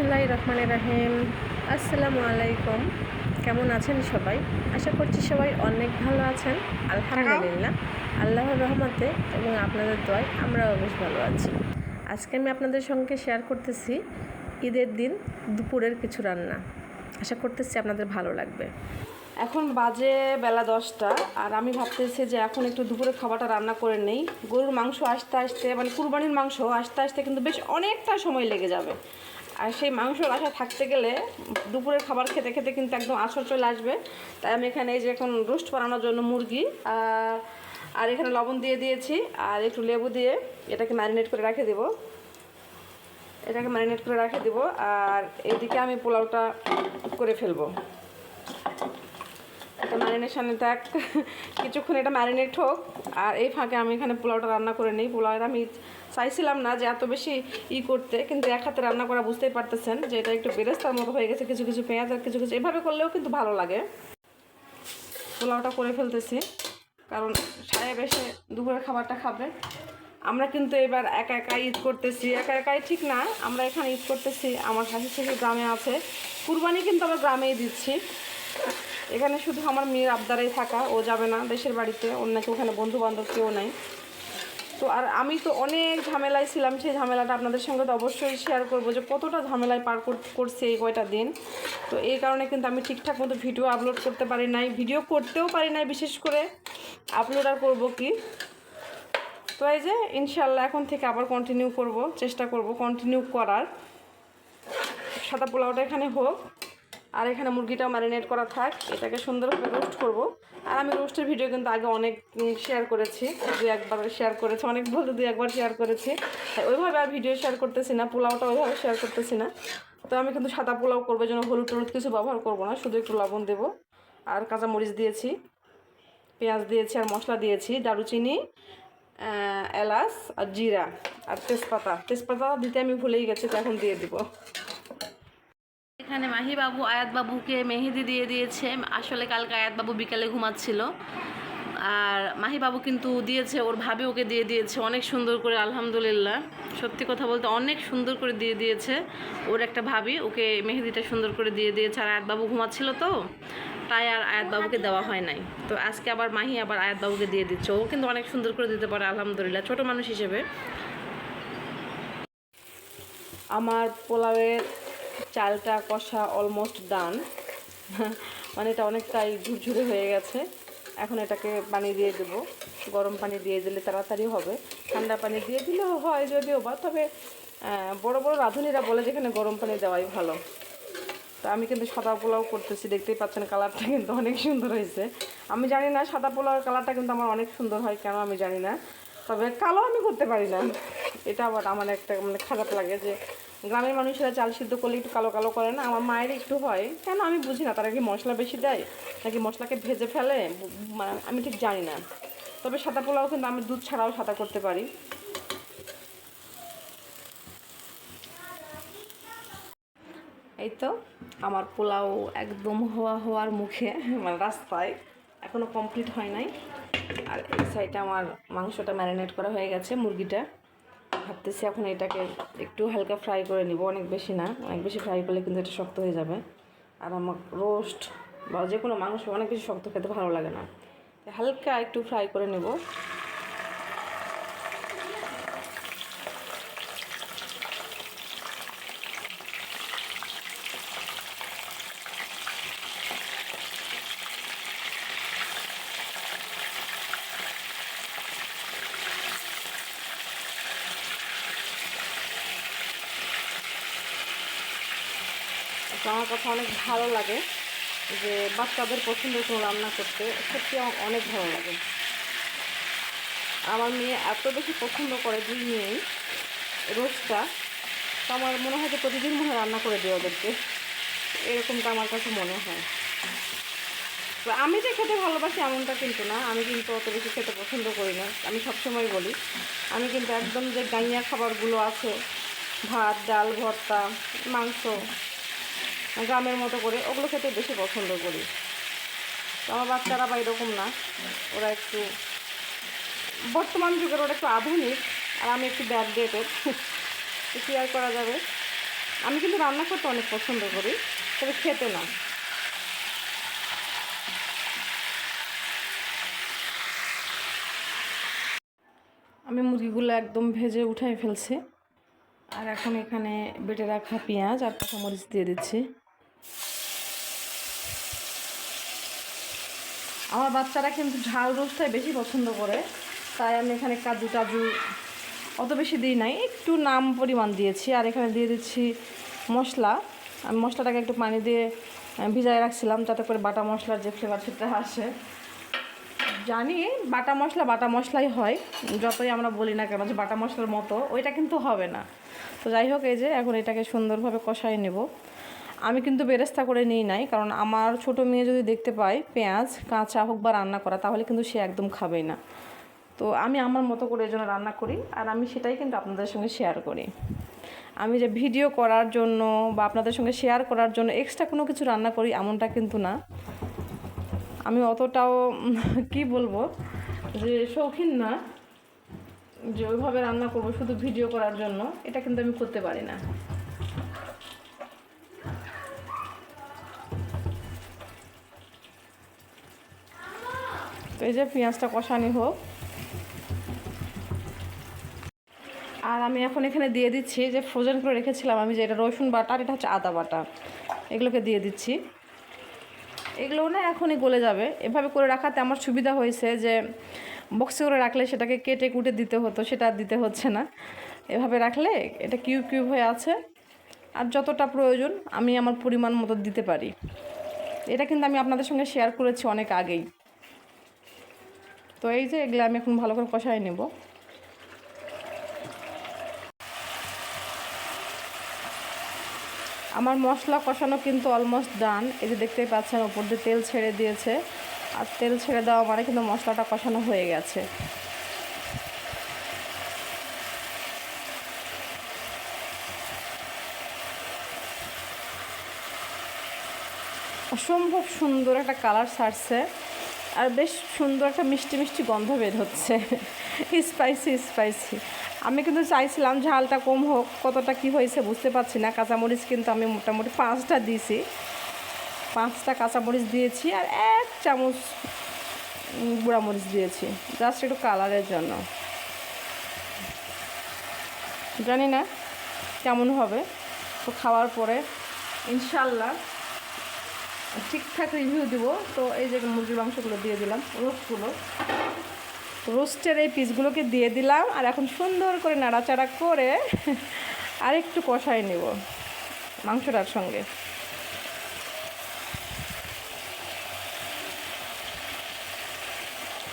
বিসমিল্লাহ রহমান রাহিম। আসসালামু আলাইকুম। কেমন আছেন সবাই? আশা করছি সবাই অনেক ভালো আছেন। আলহামদুলিল্লাহ। আল্লাহর রহমতে এবং আপনাদের দোয়ায় আমরাও বেশ ভালো আছি। আজকে আমি আপনাদের সঙ্গে শেয়ার করতেছি ঈদের দিন দুপুরের কিছু রান্না। আশা করতেছি আপনাদের ভালো লাগবে। এখন বাজে বেলা দশটা আর আমি ভাবতেছি যে এখন একটু দুপুরে খাবারটা রান্না করে নেই। গরুর মাংস আসতে আসতে মানে কুরবানির মাংস আসতে আসতে কিন্তু বেশ অনেকটা সময় লেগে যাবে। আর সেই মাংসর আশা থাকতে গেলে দুপুরের খাবার খেতে খেতে কিন্তু একদম আসর চলে আসবে। তাই আমি এখানে এই যে এখন রোস্ট বানানোর জন্য মুরগি, আর এখানে লবণ দিয়ে দিয়েছি, আর একটু লেবু দিয়ে এটাকে ম্যারিনেট করে রেখে দেবো। এটাকে ম্যারিনেট করে রেখে দেবো, আর এদিকে আমি পোলাওটা করে ফেলব। এটা ম্যারিনেশনে থাক কিছুক্ষণ এটা ম্যারিনেট হোক। আর এই ফাঁকে আমি এখানে পোলাওটা রান্না করে নিই। পোলাওটা আমি চাইছিলাম না যে এত বেশি ই করতে, কিন্তু এক হাতে রান্না করা বুঝতেই পারতেছেন যে এটা একটু বেরেস্তার মতো হয়ে গেছে। কিছু কিছু পেঁয়াজ আর কিছু কিছু, এভাবে করলেও কিন্তু ভালো লাগে। পোলাওটা করে ফেলতেছি। কারণ সাহেব এসে দুপুরের খাবারটা খাবে। আমরা কিন্তু এবার একা একা ঈদ করতেছি। একা একাই ঠিক না, আমরা এখানে ঈদ করতেছি। আমার শাশুড়ি গ্রামে আছে। কুরবানি কিন্তু আমরা গ্রামেই দিচ্ছি। এখানে শুধু আমার মেয়ের আবদারাই থাকা, ও যাবে না দেশের বাড়িতে, ওর নাকি ওখানে বন্ধু বান্ধব কেউ নাই। তো আর আমি তো অনেক ঝামেলায় ছিলাম, সেই ঝামেলাটা আপনাদের সঙ্গে তো অবশ্যই শেয়ার করব যে কতটা ঝামেলায় পার কর- করছি এই কয়টা দিন। তো এই কারণে কিন্তু আমি ঠিকঠাক মতো ভিডিও আপলোড করতে পারি নাই ভিডিও করতেও পারি নাই বিশেষ করে। আপলোড আর করব কি? তো এই যে ইনশাল্লাহ এখন থেকে আবার কন্টিনিউ করব, চেষ্টা করব কন্টিনিউ করার। সাদা পোলাওটা এখানে হোক। আর এখানে মুরগিটাও ম্যারিনেট করা থাক, এটাকে সুন্দরভাবে রোস্ট করব। আর আমি রোস্টের ভিডিও কিন্তু আগে অনেক শেয়ার করেছি, দু একবার শেয়ার করেছি, অনেক বলতে দু একবার শেয়ার করেছি। ওইভাবে আর ভিডিও শেয়ার করতেছি না পোলাওটা ওইভাবে শেয়ার করতেছি না। তো আমি কিন্তু সাদা পোলাও করব, যেন হলুদ টলুদ কিছু ব্যবহার করব না, শুধু একটু লবণ দেবো। আর কাঁচামরিচ দিয়েছি, পেঁয়াজ দিয়েছি আর মশলা দিয়েছি, দারুচিনি এলাচ আর জিরা আর তেজপাতা। তেজপাতা দিতে আমি ভুলেই গেছি, তো এখন দিয়ে দিব। এখানে মাহি বাবু আয়াত বাবুকে মেহেদি দিয়ে দিয়েছে। আসলে কালকে আয়াত বাবু বিকালে ঘুমাচ্ছিল। আর মাহি বাবু কিন্তু দিয়েছে, ওর ভাবি ওকে দিয়ে দিয়েছে। অনেক সুন্দর করে, আলহামদুলিল্লাহ। সত্যি কথা বলতে অনেক সুন্দর করে দিয়ে দিয়েছে। ওর একটা ভাবি ওকে মেহেদিটা সুন্দর করে দিয়ে দিয়েছে। আর আয়াত বাবু ঘুমাচ্ছিল তো, তাই আর আয়াত বাবুকে দেওয়া হয় নাই। তো আজকে আবার মাহি আবার আয়াত বাবুকে দিয়ে দিচ্ছে। ও কিন্তু অনেক সুন্দর করে দিতে পারে, আলহামদুলিল্লাহ। ছোট মানুষ হিসেবে। আমার পোলাওয়ের চালটা কষা অলমোস্ট ডান মানে এটা অনেকটাই ঝুরঝুরে হয়ে গেছে। এখন এটাকে পানি দিয়ে দেবো। গরম পানি দিয়ে দিলে তাড়াতাড়ি হবে। ঠান্ডা পানি দিয়ে দিলেও হয় যদিও বা, তবে বড় বড় রাঁধুনিরা বলে যেখানে গরম পানি দেওয়াই ভালো। তো আমি কিন্তু সাদা পোলাও করতেছি, দেখতেই পাচ্ছেন কালারটা কিন্তু অনেক সুন্দর হয়েছে। আমি জানি না সাদা পোলাওয়ের কালারটা কিন্তু আমার অনেক সুন্দর হয়, কেন আমি জানি না। তবে কালো আমি করতে পারি না। এটা আবার আমার একটা মানে খারাপ লাগে যে গ্রামের মানুষেরা চাল সিদ্ধ করলে একটু কালো কালো করে না, আমার মায়ের একটু হয়। কেন? আমি বুঝি না, তারা কি মশলা বেশি দেয় নাকি মশলাকে ভেজে ফেলে? মানে আমি ঠিক জানি না। তবে সাদা পোলাও কিন্তু আমি দুধ ছাড়াও সাদা করতে পারি। এই তো, আমার পোলাও একদম হওয়া হওয়ার মুখে মানে রাস্তায় এখনও কমপ্লিট হয় নাই। আর এই সাইডে আমার মাংসটা ম্যারিনেট করা হয়ে গেছে মুরগিটা। ভাবতেছি এখন এটাকে একটু হালকা ফ্রাই করে নিব, অনেক বেশি না, অনেক বেশি ফ্রাই করলে কিন্তু এটা শক্ত হয়ে যাবে। আর আমার রোস্ট বা যে কোনো মাংস অনেক বেশি শক্ত খেতে ভালো লাগে না। হালকা একটু ফ্রাই করে নেব। তো আমার কাছে অনেক ভালো লাগে যে বাচ্চাদের পছন্দের কোনো রান্না করতে, সত্যি আমার অনেক ভালো লাগে। আমার মেয়ে এত বেশি পছন্দ করে দুই মেয়েই, রোজটা। তো আমার মনে হয় যে প্রতিদিন মনে রান্না করে দেয় ওদেরকে। এরকমটা আমার কাছে মনে হয়। তো আমি যে খেতে ভালোবাসি এমনটা কিন্তু না। আমি কিন্তু অত বেশি খেতে পছন্দ করি না। আমি সবসময় বলি, আমি কিন্তু একদম যে গাইয়া খাবারগুলো আছে, ভাত, ডাল, ভর্তা, মাংস গ্রামের মতো করে। ওগুলো খেতে বেশি পছন্দ করি। আমার বাচ্চারা বা এরকম না। ওরা একটু বর্তমান যুগের ওরা একটু আধুনিক। আর আমি একটু ব্যাকডেটেড কী আর করা যাবে? আমি কিন্তু রান্না করতে অনেক পছন্দ করি, তবে খেতে না। আমি মুরগিগুলো একদম ভেজে উঠাই ফেলছি। আর এখন এখানে বেটে রাখা পেঁয়াজ আর কাঁচামরিচ দিয়ে দিচ্ছি। আমার বাচ্চারা কিন্তু ঝাল রোস্টটাই বেশি পছন্দ করে, তাই আমি এখানে কাজু টাজু অত বেশি দিই নাই, একটু নাম পরিমাণ দিয়েছি। আর এখানে দিয়ে দিচ্ছি মশলা। আমি মশলাটাকে একটু পানি দিয়ে ভিজায় রাখছিলাম যাতে করে বাটা মশলার যে ফ্লেভার সেটা আসে। জানি বাটা মশলা বাটা মশলাই হয়, যতই আমরা বলি না কেন যে বাটা মশলার মতো, ওইটা কিন্তু হবে না। তো যাই হোক, এই যে এখন এটাকে সুন্দরভাবে কষাই নেব। আমি কিন্তু বেরেস্তা করে নিই নাই, কারণ আমার ছোট মেয়ে যদি দেখতে পায় পেঁয়াজ, কাঁচা হোক বা রান্না করা, তাহলে কিন্তু সে একদম খাবেই না। তো আমি আমার মতো করে এই জন্য রান্না করি, আর আমি সেটাই কিন্তু আপনাদের সঙ্গে শেয়ার করি। আমি যে ভিডিও করার জন্য বা আপনাদের সঙ্গে শেয়ার করার জন্য এক্সট্রা কোনো কিছু রান্না করি এমনটা কিন্তু না। আমি অতটাও কি বলব? যে শৌখিন না। যে ওইভাবে রান্না করব, শুধু ভিডিও করার জন্য, এটা কিন্তু আমি করতে পারি না। এই যে পেঁয়াজটা কষানি হোক। আর আমি এখন এখানে দিয়ে দিচ্ছি, যে ফ্রোজেন করে রেখেছিলাম আমি যে এটা রসুন বাটা আর এটা হচ্ছে আদা বাটা, এগুলোকে দিয়ে দিচ্ছি। এগুলো না এখনই গলে যাবে। এভাবে করে রাখাতে আমার সুবিধা হয়েছে যে বক্সে করে রাখলে সেটাকে কেটে কুটে দিতে হতো, সেটা দিতে হচ্ছে না। এভাবে রাখলে এটা কিউব কিউব হয়ে আছে। আর যতটা প্রয়োজন আমি আমার পরিমাণ মতো দিতে পারি। এটা কিন্তু আমি আপনাদের সঙ্গে শেয়ার করেছি অনেক আগেই। তো এই যে এগুলো আমি এখন ভালো করে কষাই নেব। আমার মশলা কষানো কিন্তু অলমোস্ট ডান এই যে দেখতেই পাচ্ছেন, ওপর দিয়ে তেল ছেড়ে দিয়েছে। আর তেল ছেড়ে দেওয়া মানে কিন্তু মশলাটা কষানো হয়ে গেছে। অসম্ভব সুন্দর একটা কালার ছাড়ছে। আর বেশ সুন্দর একটা মিষ্টি মিষ্টি গন্ধ বের হচ্ছে। স্পাইসি স্পাইসি আমি কিন্তু চাইছিলাম ঝালটা কম হোক, কতটা কি হয়েছে বুঝতে পারছি না। কাঁচামরিচ কিন্তু আমি মোটামুটি পাঁচটা দিয়েছি। পাঁচটা কাঁচামরিচ দিয়েছি আর এক চামচ গুঁড়ামরিচ দিয়েছি জাস্ট একটু কালারের জন্য। জানি না কেমন হবে, তো খাওয়ার পরে ইনশাল্লাহ ঠিকঠাক রিভিউ দিব। তো এই যে মুরগির মাংসগুলো দিয়ে দিলাম, রোস্টগুলো। রোস্টের এই পিসগুলোকে দিয়ে দিলাম আর এখন সুন্দর করে নাড়াচাড়া করে আর একটু কষাই নেব মাংসটার সঙ্গে।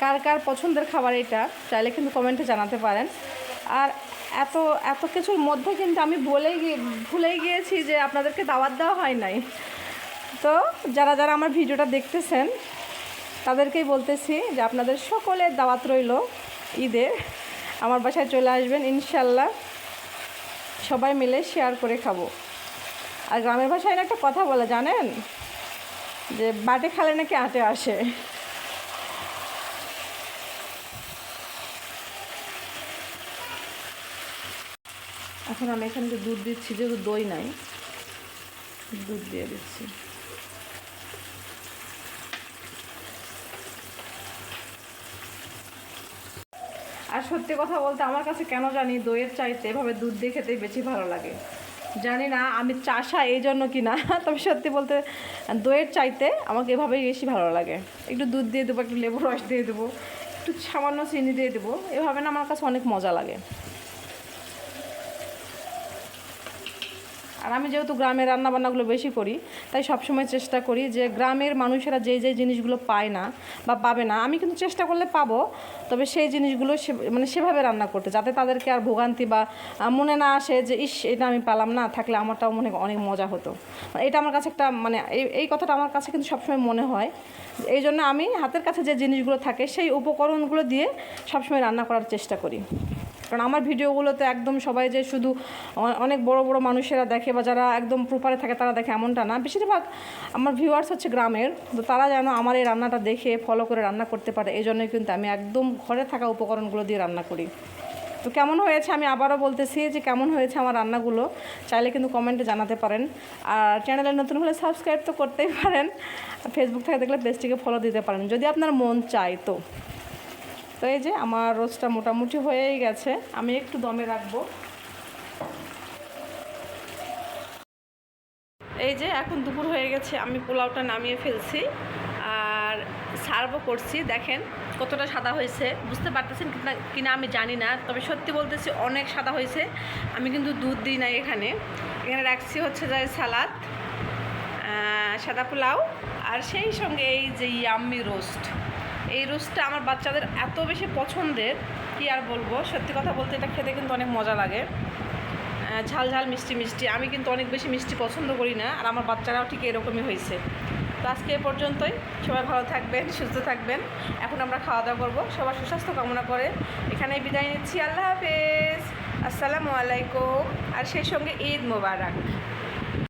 কার কার পছন্দের খাবার এটা, চাইলে কিন্তু কমেন্টে জানাতে পারেন। আর এত এত কিছুর মধ্যে কিন্তু আমি বলেই ভুলেই গিয়েছি যে আপনাদেরকে দাওয়াত দেওয়া হয় নাই। তো যারা যারা আমার ভিডিওটা দেখতেছেন তাদেরকেই বলতেছি যে আপনাদের সকলের দাওয়াত রইল ঈদের আমার বাসায় চলে আসবেন ইনশাল্লাহ সবাই মিলে শেয়ার করে খাব। আর গ্রামের ভাষায় একটা কথা বলে, জানেন? যে বাটে খালে নাকি আটে আসে। এখন আমি এখানে যে দুধ দিচ্ছি, যেহেতু দই নাই, দুধ দিয়ে দিচ্ছি। সত্যি কথা বলতে আমার কাছে কেন জানি দইয়ের চাইতে এভাবে দুধ দিয়ে খেতেই বেশি ভালো লাগে। জানি না আমি চাষা এই জন্য কি না, তবে সত্যি বলতে দইয়ের চাইতে আমাকে এভাবেই বেশি ভালো লাগে। একটু দুধ দিয়ে দেবো, একটু লেবু রস দিয়ে দেবো, একটু সামান্য চিনি দিয়ে দেবো, এভাবে না আমার কাছে অনেক মজা লাগে। আর আমি যেহেতু গ্রামের রান্নাবান্নাগুলো বেশি করি, তাই সবসময় চেষ্টা করি যে গ্রামের মানুষেরা যে যে জিনিসগুলো পায় না বা পাবে না, আমি কিন্তু চেষ্টা করলে পাবো, তবে সেই জিনিসগুলো মানে সেভাবে রান্না করতে, যাতে তাদেরকে আর ভোগান্তি বা মনে না আসে যে, ইস, এটা আমি পালাম না, থাকলে আমারটাও মনে অনেক মজা হতো। এটা আমার কাছে একটা মানে এই এই কথাটা আমার কাছে কিন্তু সবসময় মনে হয়। এই জন্য আমি হাতের কাছে যে জিনিসগুলো থাকে, সেই উপকরণগুলো দিয়ে সবসময় রান্না করার চেষ্টা করি। কারণ আমার ভিডিওগুলোতে একদম সবাই যে শুধু অনেক বড় বড় মানুষেরা দেখে বা যারা একদম প্রপারে থাকে তারা দেখে এমনটা না। বেশিরভাগ আমার ভিউয়ার্স হচ্ছে গ্রামের, তো তারা যেন আমার এই রান্নাটা দেখে ফলো করে রান্না করতে পারে এই জন্যই কিন্তু আমি একদম ঘরে থাকা উপকরণগুলো দিয়ে রান্না করি। তো কেমন হয়েছে আমি আবারও বলতেছি যে কেমন হয়েছে আমার রান্নাগুলো, চাইলে কিন্তু কমেন্টে জানাতে পারেন। আর চ্যানেলে নতুন হলে সাবস্ক্রাইব তো করতেই পারেন। ফেসবুক থেকে দেখলে পেজটিকে ফলো দিতে পারেন, যদি আপনার মন চায় তো। তো এই যে আমার রোজটা মোটামুটি হয়েই গেছে, আমি একটু দমে রাখব। এই যে এখন দুপুর হয়ে গেছে, আমি পোলাওটা নামিয়ে ফেলছি আর সার্ভও করছি। দেখেন কতটা সাদা হয়েছে, বুঝতে পারতেছেন কিনা আমি জানি না, তবে সত্যি বলতেছি অনেক সাদা হয়েছে। আমি কিন্তু দুধ দিই নাই এখানে। এখানে রাখছি হচ্ছে যে সালাদ সাদা পোলাও আর সেই সঙ্গে এই যে ইয়াম্মি রোস্ট। এই রোস্টটা আমার বাচ্চাদের এত বেশি পছন্দের, কি আর বলব? সত্যি কথা বলতে এটা খেতে কিন্তু অনেক মজা লাগে। ঝাল ঝাল, মিষ্টি মিষ্টি। আমি কিন্তু অনেক বেশি মিষ্টি পছন্দ করি না, আর আমার বাচ্চারাও ঠিক এরকমই হয়েছে। তো আজকে এ পর্যন্তই। সবাই ভালো থাকবেন, সুস্থ থাকবেন। এখন আমরা খাওয়া দাওয়া করব। সবার সুস্বাস্থ্য কামনা করে এখানেই বিদায় নিচ্ছি। আল্লাহ হাফেজ। আসসালামু আলাইকুম। আর সেই সঙ্গে ঈদ মোবারক।